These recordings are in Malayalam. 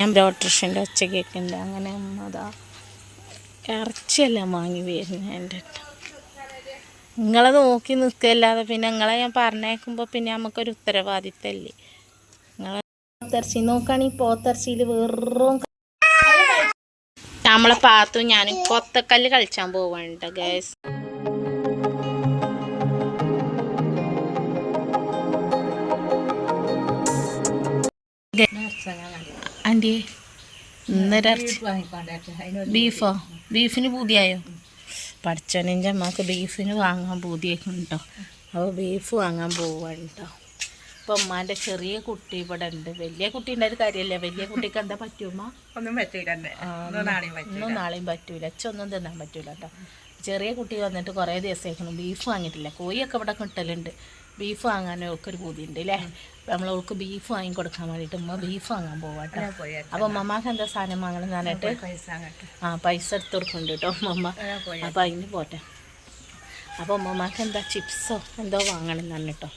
ഞാൻ ബ്രോട്രിഷന്റെ ഒച്ച കേൾക്കുന്നുണ്ട് അങ്ങനെ അമ്മ അതാ ഇറച്ചിയെല്ലാം വാങ്ങി വരുന്നത് എന്റെ നിങ്ങളെ നോക്കി നിൽക്കല്ലാതെ പിന്നെ നിങ്ങളെ ഞാൻ പറഞ്ഞേക്കുമ്പോൾ പിന്നെ നമുക്കൊരു ഉത്തരവാദിത്തമല്ലേ നിങ്ങളെ പോത്തിറച്ചി നോക്കുകയാണെങ്കിൽ പോത്തിറച്ചിയിൽ വെറും നമ്മളെ പാത്തും ഞാൻ കൊത്തക്കല്ല് കളിച്ചാൻ പോവാണ് ഗേസ് ആന്റി ബീഫോ ബീഫിന് പൂതിയായോ? പഠിച്ചോനെന്റെ അമ്മയ്ക്ക് ബീഫിന് വാങ്ങാൻ പൂതിയൊക്കെ ഉണ്ടോ അപ്പോൾ ബീഫ് വാങ്ങാൻ പോവാണ് കേട്ടോ അപ്പോൾ ഉമ്മാന്റെ ചെറിയ കുട്ടി ഇവിടെ ഉണ്ട്. വലിയ കുട്ടി ഉണ്ടായിട്ട് കാര്യമല്ല. വലിയ കുട്ടിക്ക് എന്താ പറ്റുമ്മ ഒന്നും പറ്റൂല ഒന്നും നാളെയും പറ്റൂല. അച്ഛൊന്നും തിന്നാൻ പറ്റൂല കേട്ടോ ചെറിയ കുട്ടി വന്നിട്ട് കുറേ ദിവസമായിരിക്കണം ബീഫ് വാങ്ങിയിട്ടില്ല. കോഴിയൊക്കെ ഇവിടെ കിട്ടലുണ്ട്. ബീഫ് വാങ്ങാൻ ഓൾക്കൊരു പൂതിയുണ്ട് അല്ലേ നമ്മൾ അവൾക്ക് ബീഫ് വാങ്ങി കൊടുക്കാൻ വേണ്ടിയിട്ട് ഉമ്മ ബീഫ് വാങ്ങാൻ പോവാട്ടോ. അപ്പോൾ മമ്മാക്ക് എന്താ സാധനം വാങ്ങണം അങ്ങോട്ട്. ആ പൈസ എടുത്ത് കൊടുക്കുന്നുണ്ട് കേട്ടോ മമ്മ അപ്പൊ അപ്പോൾ അതിന് പോട്ടെ. അപ്പോൾ ഉമ്മമാക്ക് എന്താ ചിപ്സോ എന്തോ വാങ്ങണം എന്നാണ് കേട്ടോ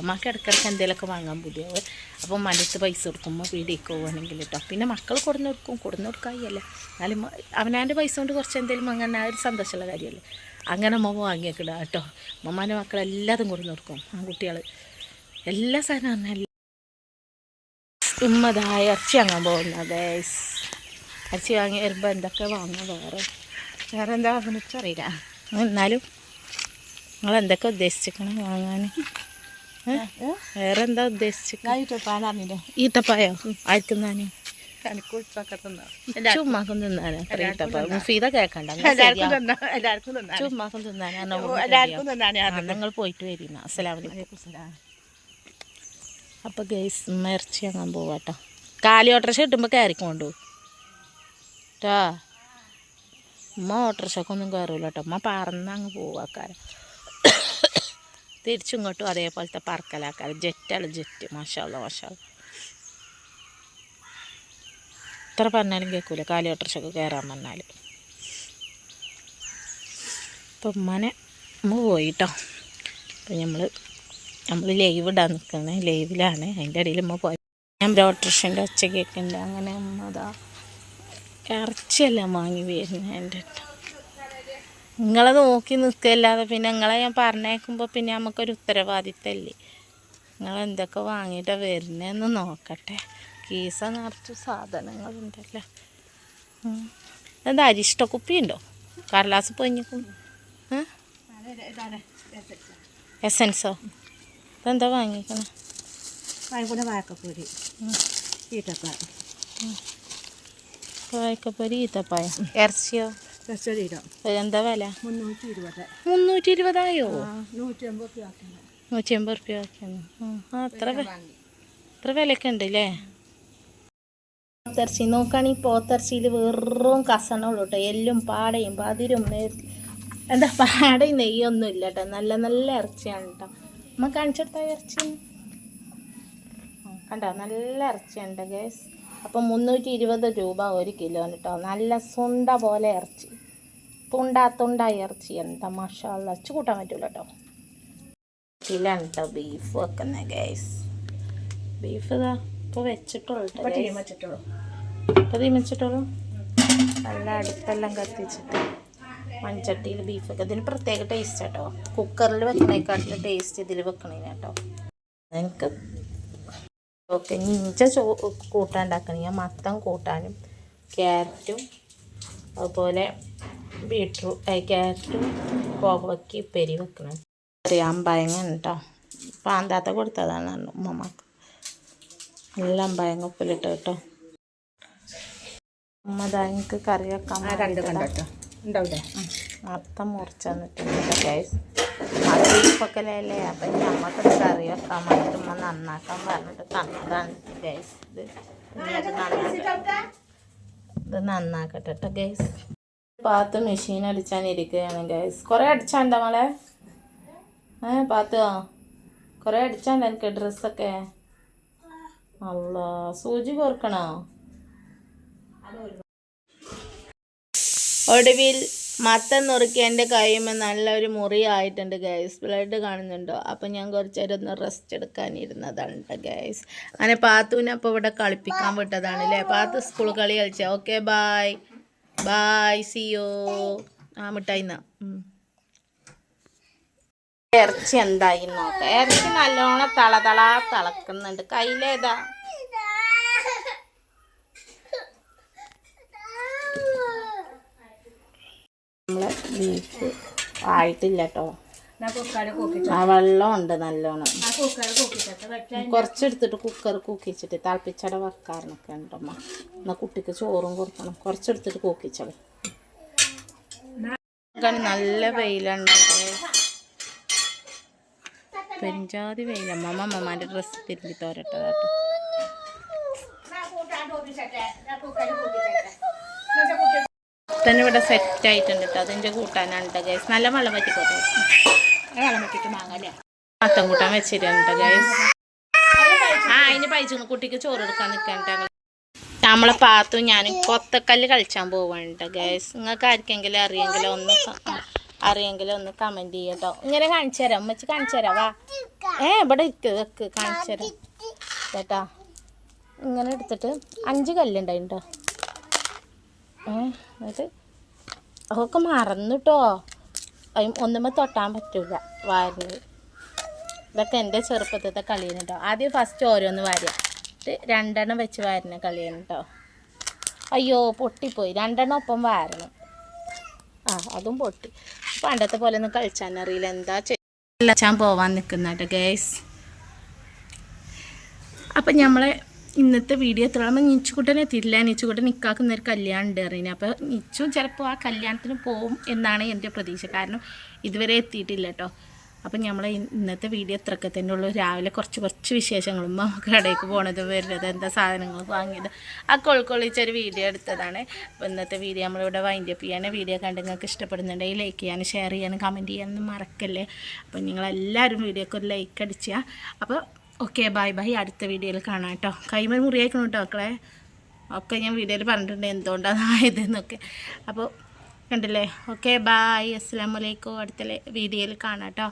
ഉമ്മമാക്ക് ഇടയ്ക്കിടയ്ക്ക് എന്തെങ്കിലുമൊക്കെ വാങ്ങാൻ പുതിയത് അപ്പോൾ മനസ്സ് പൈസ കൊടുക്കുമ്പോൾ പീടിയേക്ക് പോവുകയാണെങ്കിൽ കേട്ടോ പിന്നെ മക്കൾ കൊടുന്നു കൊടുക്കും. കൊടുന്നു കൊടുക്കായി അല്ലേ എന്നാലും അവനാന്റെ പൈസ കൊണ്ട് കുറച്ച് എന്തെങ്കിലും വാങ്ങാൻ ആ ഒരു സന്തോഷമുള്ള കാര്യമല്ലേ. അങ്ങനെ അമ്മ വാങ്ങിയേക്കിട കേട്ടോ. മമ്മാന്റെ മക്കളെല്ലാതും കൊടുന്ന് കൊടുക്കും ആ കുട്ടികൾ എല്ലാ സാധനവും ഉമ്മതായ ഇറച്ചി വാങ്ങാൻ പോകുന്നത് ഇറച്ചി വാങ്ങി വരുമ്പോൾ എന്തൊക്കെ വാങ്ങുക വേറെ. വേറെ എന്താ വാങ്ങുന്ന അറിയില്ല എന്നാലും നിങ്ങൾ എന്തൊക്കെ ഉദ്ദേശിച്ചിരിക്കണം വാങ്ങാൻ? വേറെ എന്താ ഉദ്ദേശിച്ചിരിക്കുന്നത് ഈ തപ്പായോ ആയിരത്തിന്നാന് എനിക്ക് ഉച്ചൊക്കെ തിന്നാം ചുമ്മാക്കും തിന്നാനോ? അത്ര കേക്കണ്ട എല്ലാവർക്കും തിന്നാ എല്ലാവർക്കും തിന്നാ ചുമ്മാക്കും തിന്നാനോ. എല്ലാവർക്കും തിന്നാനേ നിങ്ങൾ പോയിട്ട് വരുന്ന അസ്സലാമലൈക്കും അപ്പോൾ ഗൈസ് ഉമ്മ ഇറച്ചി അങ്ങാൻ പോവാട്ടോ കാലി ഓട്ടർഷ കിട്ടുമ്പോൾ കയറിക്കൊണ്ടു ട്ടാ. ഉമ്മ ഓട്ടർഷക്കൊന്നും കയറൂല കേട്ടോ ഉമ്മ പറന്നങ്ങ് പോവാക്കാരം തിരിച്ചിങ്ങോട്ടും അതേപോലത്തെ പറക്കലാക്കാരം. ജെറ്റാണ് ജെറ്റ്. മാഷാള്ള മാഷാല്ല എത്ര പറഞ്ഞാലും കേൾക്കൂല. കാലി ഓട്ടർച്ചൊക്കെ കയറാൻ പറഞ്ഞാൽ അപ്പം ഉമ്മനെ നമ്മൾ പോയിട്ടോ. അപ്പം നമ്മൾ നമ്മൾ ലൈവ് ഇടാൻ നിൽക്കുന്നത് ലൈവിലാണ്. അതിന്റെ ഇടയിൽ ഉമ്മ പോയി. ഞാൻ ഓട്ടർഷന്റെ ഒച്ച കേൾക്കുന്നുണ്ട് അങ്ങനെ ഉമ്മ അതാ ഇറച്ചിയെല്ലാം വാങ്ങി വരുന്നത് എന്റെ നിങ്ങളെ നോക്കി നിൽക്കല്ലാതെ പിന്നെ നിങ്ങളെ ഞാൻ പറഞ്ഞേക്കുമ്പോൾ പിന്നെ നമുക്കൊരു ഉത്തരവാദിത്തമല്ലേ നിങ്ങൾ എന്തൊക്കെ വാങ്ങിയിട്ടാണ് വരുന്നതെന്ന് നോക്കട്ടെ. കീസ നിറച്ച് സാധനങ്ങളുണ്ടല്ലേ. എന്താ അരിഷ്ട കുപ്പി ഉണ്ടോ കടലാസ് പൊഞ്ഞിക്കും എസൻസോ? ഇതെന്താ വാങ്ങിക്കണം? വാങ്ങിക്കൂടെ വാഴക്കപ്പൊരി. ഈട്ടപ്പായ വായക്കപ്പൊരി ഈത്തപ്പായ ഇറച്ചിയോ? എന്താ വില? മുന്നൂറ്റി ഇരുപത്. മുന്നൂറ്റി ഇരുപതായോ നൂറ്റി അമ്പത് നൂറ്റി അമ്പത് റുപ്യ ആക്കിയാണ് ആ അത്ര അത്ര വിലയൊക്കെ ഉണ്ട് അല്ലേ പോത്തിറച്ചി നോക്കുകയാണെങ്കിൽ പോത്തിറച്ചിയിൽ വെറും കസണുള്ളൂ കേട്ടോ എല്ലും പാടയും പതിരും എന്താ പാടയും നെയ്യൊന്നും ഇല്ല കേട്ടോ നല്ല നല്ല ഇറച്ചിയാണ് കേട്ടോ അമ്മ കാണിച്ചെടുത്ത ഇറച്ചി. കണ്ടോ? നല്ല ഇറച്ചിയുണ്ട് ഗേസ് അപ്പം മുന്നൂറ്റി ഇരുപത് രൂപ ഒരു കിലോന് കേട്ടോ നല്ല സുണ്ട പോലെ ഇറച്ചി. തുണ്ട തുണ്ട ഇറച്ചി എന്താ? മഷാള അച്ചു കൂട്ടാൻ പറ്റൂല കേട്ടോ ഇതിലാണ് കേട്ടോ ബീഫ് വെക്കുന്നത് ഗേസ് ബീഫ് ഇതാ. ഇപ്പോൾ വെച്ചിട്ടുള്ളൂ ഇപ്പോൾ തീമിച്ചിട്ടുള്ളൂ നല്ല അടുപ്പെല്ലാം കത്തിച്ചിട്ട്. മൺചട്ടിയിൽ ബീഫൊക്കെ ഇതിന് പ്രത്യേക ടേസ്റ്റ് കേട്ടോ കുക്കറിൽ വെക്കണേക്കാട്ടിലും ടേസ്റ്റ് ഇതിൽ വെക്കണേ കേട്ടോ എനിക്ക് ഓക്കെ ഇഞ്ച ചോ കൂട്ടാൻ ഉണ്ടാക്കണേ മത്തം കൂട്ടാനും ക്യാരറ്റും അതുപോലെ ബീട്രൂട്ട് ക്യാരറ്റും കോവയ്ക്ക് പെരി വെക്കണം. അറിയാൻ ഭയങ്കര കേട്ടോ പാന്താത്ത കൊടുത്തതാണ് ഉമ്മമ്മക്ക് നല്ല അമ്പായങ്ങ ഉപ്പിലിട്ട് കേട്ടോ. അമ്മ എനിക്ക് കറി വെക്കാൻ വേണ്ടിയിട്ടാ. കണ്ടോ ഉണ്ടാവില്ലേ മൊത്തം മുറിച്ച് തന്നിട്ടുണ്ട് ഗൈസ് കറി വെക്കാൻ വേണ്ടിയിട്ട് ഉമ്മ നന്നാക്കാൻ പറഞ്ഞിട്ട് തന്നതാണ് ഗൈസ് ഇത് ഇത് നന്നാക്കട്ടെ കേട്ടോ ഗൈസ് പാത്ത് മെഷീൻ അടിച്ചാൻ ഇരിക്കുകയാണ് ഗൈസ് കുറേ അടിച്ചാണ്ടോ മോളെ? ഏ പാത്തോ? കുറേ അടിച്ചാണ്ടോ എനിക്ക് ഡ്രസ്സൊക്കെ അല്ല സൂചി കോർക്കണോ? ഒടുവിൽ മത്തൻ നുറുക്കി എന്റെ കൈയുമ്പോൾ നല്ലൊരു മുറി ആയിട്ടുണ്ട് ഗൈസ് ബ്ലഡ് കാണുന്നുണ്ടോ? അപ്പം ഞാൻ കുറച്ച് നേരം ഒന്ന് റെസ്റ്റ് എടുക്കാനിരുന്നതാണ് കേട്ടോ ഗൈസ് അങ്ങനെ പാത്തുവിനെ അപ്പോൾ ഇവിടെ കളിപ്പിക്കാൻ വിട്ടതാണ് അല്ലേ പാത്തു സ്കൂൾ കളി കളിച്ച. ഓക്കെ ബായ് ബായ് സിയോ ആ മിഠായിന്നാ. ഇറച്ചി എന്തായി നോക്കാം ഇറച്ചി നല്ലോണം തളതള തളക്കുന്നുണ്ട്. കയ്യിലേതാ നമ്മളെ ബീഫ് ആയിട്ടില്ല കേട്ടോ ആ നല്ലോണം. ആ കുക്കാരെ കൂക്കിട്ടെ കുറച്ചെടുത്തിട്ട് കുക്കർ കൂക്കിച്ചിട്ട് തിളപ്പിച്ചട വെക്കാറിനൊക്കെ ഉണ്ടമ്മ എന്നാൽ കുട്ടിക്ക് ചോറും കൊടുക്കണം. കുറച്ചെടുത്തിട്ട് കൂക്കിച്ചളി നല്ല വെയിലുണ്ട്. പെഞ്ചാതി വെയിലമ്മ അമ്മമാന്റെ ഡ്രസ്സ് തിരുമ്പി തോരട്ടെ കേട്ടോ തന്നെ ഇവിടെ സെറ്റ് ആയിട്ടുണ്ട് കേട്ടോ അതിന്റെ കൂട്ടാനാണ് കേട്ടോ ഗൈസ് നല്ല വെള്ളം പറ്റിക്കോട്ടെ വെള്ളം പറ്റിട്ട് മാങ്ങല്ലേ മത്തം കൂട്ടാൻ വെച്ചിട്ടുണ്ട് ഗൈസ് ആ അതിന് പൈസ കുട്ടിക്ക് ചോറ് എടുക്കാൻ നിൽക്കണ്ട നമ്മളെ പാത്തും ഞാൻ കൊത്തക്കല്ല് കളിച്ചാൻ പോവാണ് ഗൈസ് നിങ്ങൾക്ക് ആർക്കെങ്കിലും അറിയെങ്കിലും ഒന്ന് അറിയെങ്കിലും ഒന്ന് കമന്റ് ചെയ്യട്ടോ. ഇങ്ങനെ കാണിച്ചു തരാം. ഉമ്മച്ച് കാണിച്ചു തരാം. വാ. ഏ ഇവിടെ ഇരിക്ക് കാണിച്ചു തരാം. കേട്ടാ? ഇങ്ങനെ എടുത്തിട്ട് അഞ്ച് കല്ലുണ്ടായിട്ടോ ഏ എന്നിട്ട് അതൊക്കെ മറന്നു കേട്ടോ തൊട്ടാൻ പറ്റൂല വാരുന്നത് ഇതൊക്കെ എന്റെ ചെറുപ്പത്തിലത്തെ കളിയാണ് കേട്ടോ ആദ്യം ഫസ്റ്റ് ഓരോന്ന് വാരുക എന്നിട്ട് രണ്ടെണ്ണം വെച്ച് വാരുന്ന കളിയാണ് കേട്ടോ അയ്യോ പൊട്ടിപ്പോയി. രണ്ടെണ്ണം ഒപ്പം വാരണം. ആ അതും പൊട്ടി. പണ്ടത്തെ പോലെ ഒന്നും കളിച്ചാൻ അറിയില്ല. എന്താ കളിച്ചാൻ പോവാൻ നിൽക്കുന്ന കേട്ടോ ഗേസ് അപ്പം നമ്മളെ ഇന്നത്തെ വീഡിയോ എത്രയാകുമ്പോൾ നിച്ചുകുട്ടൻ എത്തിയിട്ടില്ല. നിച്ചുകുട്ടൻ നിൽക്കാക്കുന്ന ഒരു കല്യാണം ഉണ്ട് അറിയുന്നത് അപ്പോൾ നിച്ചു ചിലപ്പോൾ ആ കല്യാണത്തിന് പോവും എന്നാണ് എന്റെ പ്രതീക്ഷ. കാരണം ഇതുവരെ എത്തിയിട്ടില്ല കേട്ടോ അപ്പം നമ്മൾ ഇന്നത്തെ വീഡിയോ ഇത്രയൊക്കെ തന്നെ ഉള്ളൂ. രാവിലെ കുറച്ച് കുറച്ച് വിശേഷങ്ങളും നമുക്ക് കടയിലേക്ക് പോണത് വരുന്നത് എന്താ സാധനങ്ങൾ വാങ്ങിയത് ആ കൊൾക്കൊള്ളിച്ചൊരു വീഡിയോ എടുത്തതാണ്. അപ്പോൾ ഇന്നത്തെ വീഡിയോ നമ്മളിവിടെ വൈൻഡ് അപ്പ് ചെയ്യാനും വീഡിയോ കണ്ട് നിങ്ങൾക്ക് ഇഷ്ടപ്പെടുന്നുണ്ടെങ്കിൽ ലൈക്ക് ചെയ്യാനും ഷെയർ ചെയ്യാനും കമന്റ് ചെയ്യാനൊന്നും മറക്കല്ലേ. അപ്പോൾ നിങ്ങളെല്ലാവരും വീഡിയോക്ക് ഒരു ലൈക്ക് അടിച്ചാൽ അപ്പോൾ ഓക്കെ ബൈ ബൈ അടുത്ത വീഡിയോയിൽ കാണാം കേട്ടോ. കൈമൽ മുറിയായിക്കണം കേട്ടോ മക്കളെ. ഒക്കെ ഞാൻ വീഡിയോയിൽ പറഞ്ഞിട്ടുണ്ട് എന്തുകൊണ്ടാണ് ആയതെന്നൊക്കെ. അപ്പോൾ കണ്ടില്ലേ? ഓക്കെ ബായ് അസ്സാം വലൈക്കും അടുത്ത വീഡിയോയിൽ കാണാം കേട്ടോ.